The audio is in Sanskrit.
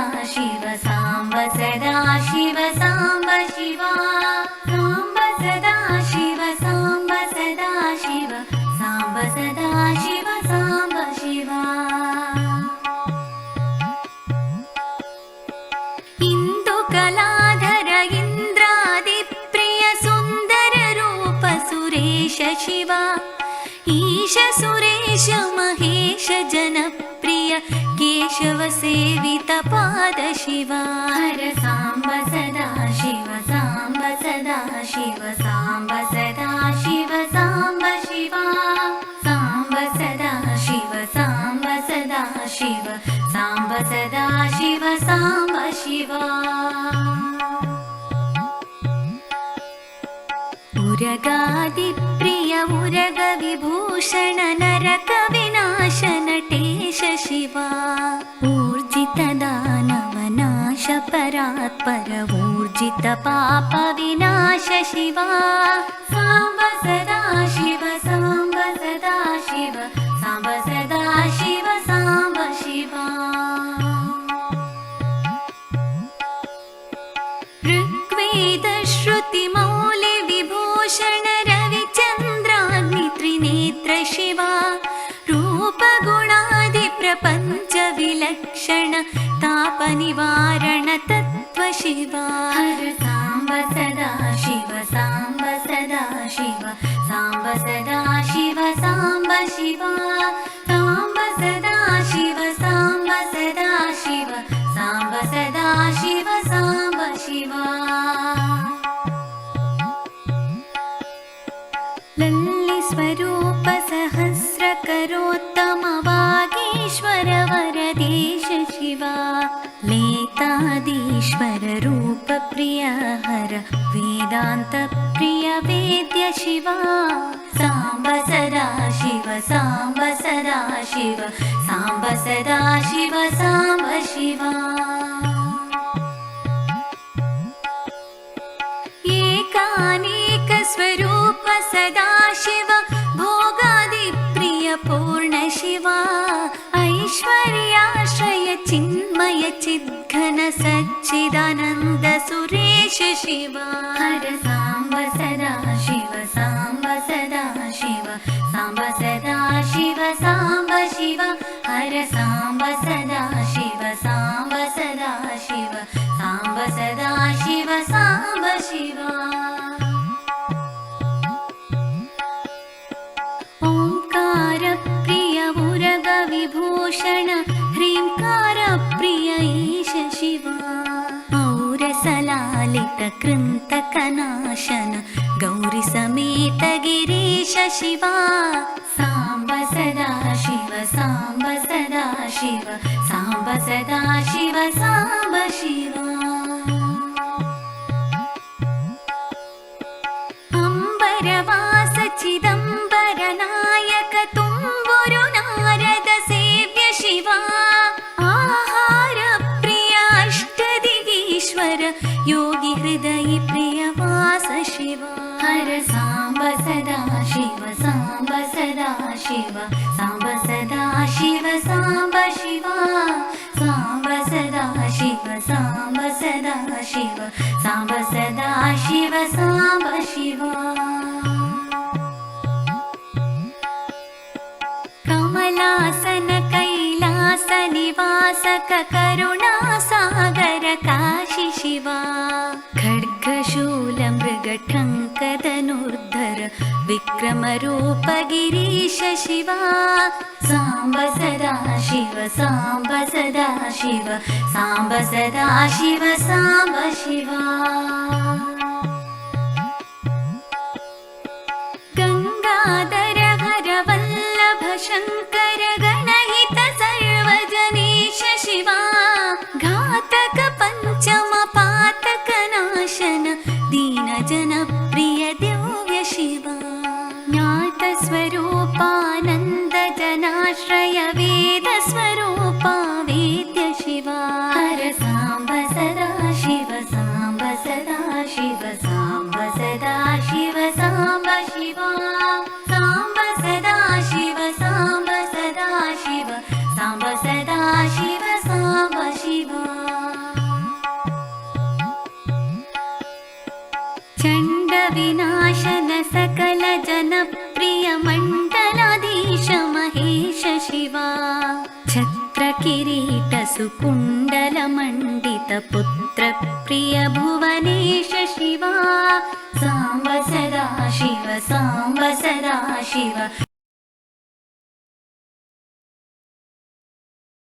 सदा शिव साम्ब शिवा। साम्ब सदा शिव साम्ब सदा शिव साम्ब सदा शिव साम्ब शिवा। इन्दुकलाधर इन्द्रादिप्रिय सुन्दररूप सुरेश शिवा। ईश सुरेश महेश जनप्रिय केशव सेवित पाद शिवा हर साम्ब सदा शिव साम्ब सदा शिव साम्ब सदा शिव साम्ब शिवा। साम्ब सदा शिव साम्ब सदा शिव साम्ब सदा शिव साम्ब शिवा। उरगादिप्रिय उरगविभूषण नरकविनाशनटेश शिवा परात्पर ऊर्जितपापविनाश शिवा। साम्ब सदा शिव साम्ब सदा शिव साम्ब सदा शिव साम्ब शिवा ऋग्वेदश्रुतिमौलिविभूषण रविचन्द्राग्नित्रिनेत्र शिवा रूपगुणादिप्रपञ्चविलक्षण तापनिवारण तत्त्व शिवा। हर साम्ब सदा शिव साम्ब सदा शिव साम्ब सदा शिव साम्ब शिवा। साम्ब सदा शिव साम्ब सदा शिव साम्ब सदा शिव साम्ब शिवा। लल्लिस्वरूप सहस्रकरोत्तमवागीश्वर वरदेश शिवा लेतादीश्वर रूप प्रिय हर वेदान्त प्रिय वेद्य शिवा साम्ब सदा शिव साम्ब सदा शिव साम्ब सदा शिव साम्ब शिवा एकानेकस्वरूप सदा चिन्मय चिद्घन सच्चिदानन्द सुरेश शिवा। हर साम्ब सदा शिव साम्ब सदा शिव साम्ब सदा शिव साम्ब शिव। हर साम्ब सदा शिव साम्ब सदा शिव साम्ब सदा शिव शिवा औरसलालितकृन्तकनाशन गौरिसमेत गिरीश शिवा। साम्ब सदा शिव साम्ब सदा शिव। साम्ब सदा शिव साम्ब शिवा शिव साम्ब सदा शिव साम्ब शिवा। कमलासन कैलासनिवासक करुणासागर काशि शिवा। खड्गशूल मृगठङ्कदनुर्धर विक्रमरूप गिरीश शिवा साम्ब सदा शिव साम्ब सदा शिव साम्ब सदा शिव साम्ब शिवा वेदाश्रय वेदस्वरूपा वेद्य शिवा। हर साम्ब सदा शिव साम्ब सदा शिव साम्ब सदा शिव साम्ब शिवा। साम्ब सदा शिव साम्ब सदा शिव साम्ब सदा शिव साम्ब शिवा। चण्डविनाशन सकल जनप्रिय मण्डलाधीश महेश शिवा छत्रकिरीट सुकुण्डल मण्डित पुत्र प्रिय भुवनेश शिवा साम्ब सदा शिव साम्ब सदा शिव